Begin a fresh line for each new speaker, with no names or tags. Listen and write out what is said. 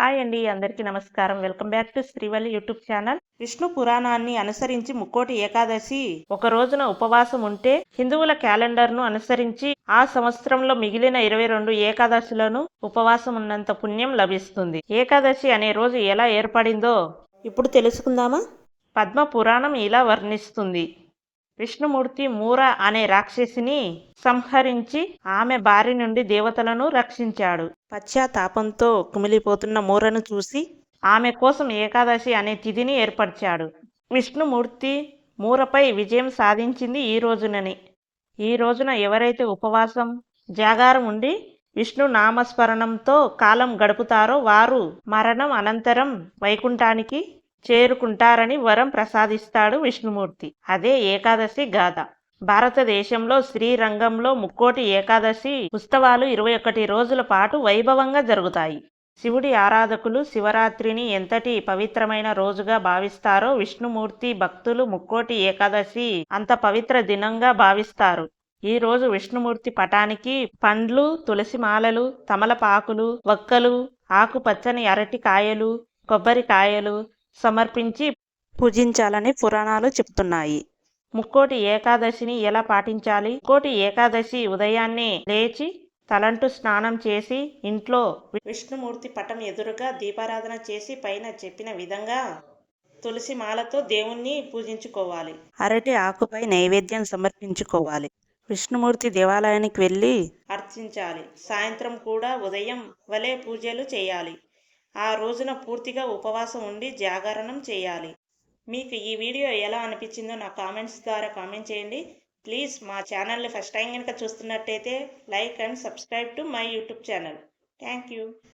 Hi అండి అందరికీ నమస్కారం. Welcome back to Srivalli YouTube channel. Vishnu పురాణాన్ని అనుసరించి ముక్కోటి ఏకాదశి ఒక రోజున ఉపవాసం ఉంటే హిందువుల క్యాలెండర్ను అనుసరించి ఆ సంవత్సరంలో మిగిలిన ఇరవై రెండు ఏకాదశులను ఉపవాసం ఉన్నంత పుణ్యం లభిస్తుంది. ఏకాదశి అనే రోజు ఎలా ఏర్పడిందో ఇప్పుడు తెలుసుకుందామా? పద్మ పురాణం ఇలా వర్ణిస్తుంది. విష్ణుమూర్తి మూర అనే రాక్షసిని సంహరించి ఆమె బారి నుండి దేవతలను రక్షించాడు. పశ్చాత్తాపంతో కుమిలిపోతున్న మూరను చూసి ఆమె కోసం ఏకాదశి అనే తిథిని ఏర్పరిచాడు. విష్ణుమూర్తి మూరపై విజయం సాధించింది ఈ రోజునని. ఈ రోజున ఎవరైతే ఉపవాసం జాగారం ఉండి విష్ణు నామస్మరణంతో కాలం గడుపుతారో వారు మరణం అనంతరం వైకుంఠానికి చేరుకుంటారని వరం ప్రసాదిస్తాడు విష్ణుమూర్తి. అదే ఏకాదశి గాథ. భారతదేశంలో శ్రీరంగంలో ముక్కోటి ఏకాదశి ఉత్సవాలు ఇరవై ఒకటి రోజుల పాటు వైభవంగా జరుగుతాయి. శివుడి ఆరాధకులు శివరాత్రిని ఎంతటి పవిత్రమైన రోజుగా భావిస్తారో విష్ణుమూర్తి భక్తులు ముక్కోటి ఏకాదశి అంత పవిత్ర దినంగా భావిస్తారు. ఈ రోజు విష్ణుమూర్తి పటానికి పండ్లు తులసి మాలలు తమలపాకులు వక్కలు ఆకుపచ్చని అరటి కాయలు కొబ్బరికాయలు సమర్పించి పూజించాలని పురాణాలు చెప్తున్నాయి. ముక్కోటి ఏకాదశిని ఎలా పాటించాలి? ముక్కోటి ఏకాదశి ఉదయాన్నే లేచి తలంటు స్నానం చేసి ఇంట్లో విష్ణుమూర్తి పటం ఎదురుగా దీపారాధన చేసి పైన చెప్పిన విధంగా తులసి మాలతో దేవుణ్ణి పూజించుకోవాలి. అరటి ఆకుపై నైవేద్యం సమర్పించుకోవాలి. విష్ణుమూర్తి దేవాలయానికి వెళ్ళి అర్చించాలి. సాయంత్రం కూడా ఉదయం వలె పూజలు చేయాలి. ఆ రోజున పూర్తిగా ఉపవాసం ఉండి జాగరణం చేయాలి. మీకు ఈ వీడియో ఎలా అనిపించిందో నా కామెంట్స్ ద్వారా కామెంట్ చేయండి. ప్లీజ్ మా ఛానల్ని ఫస్ట్ టైం కనుక చూస్తున్నట్టయితే like and subscribe to my YouTube channel. Thank you.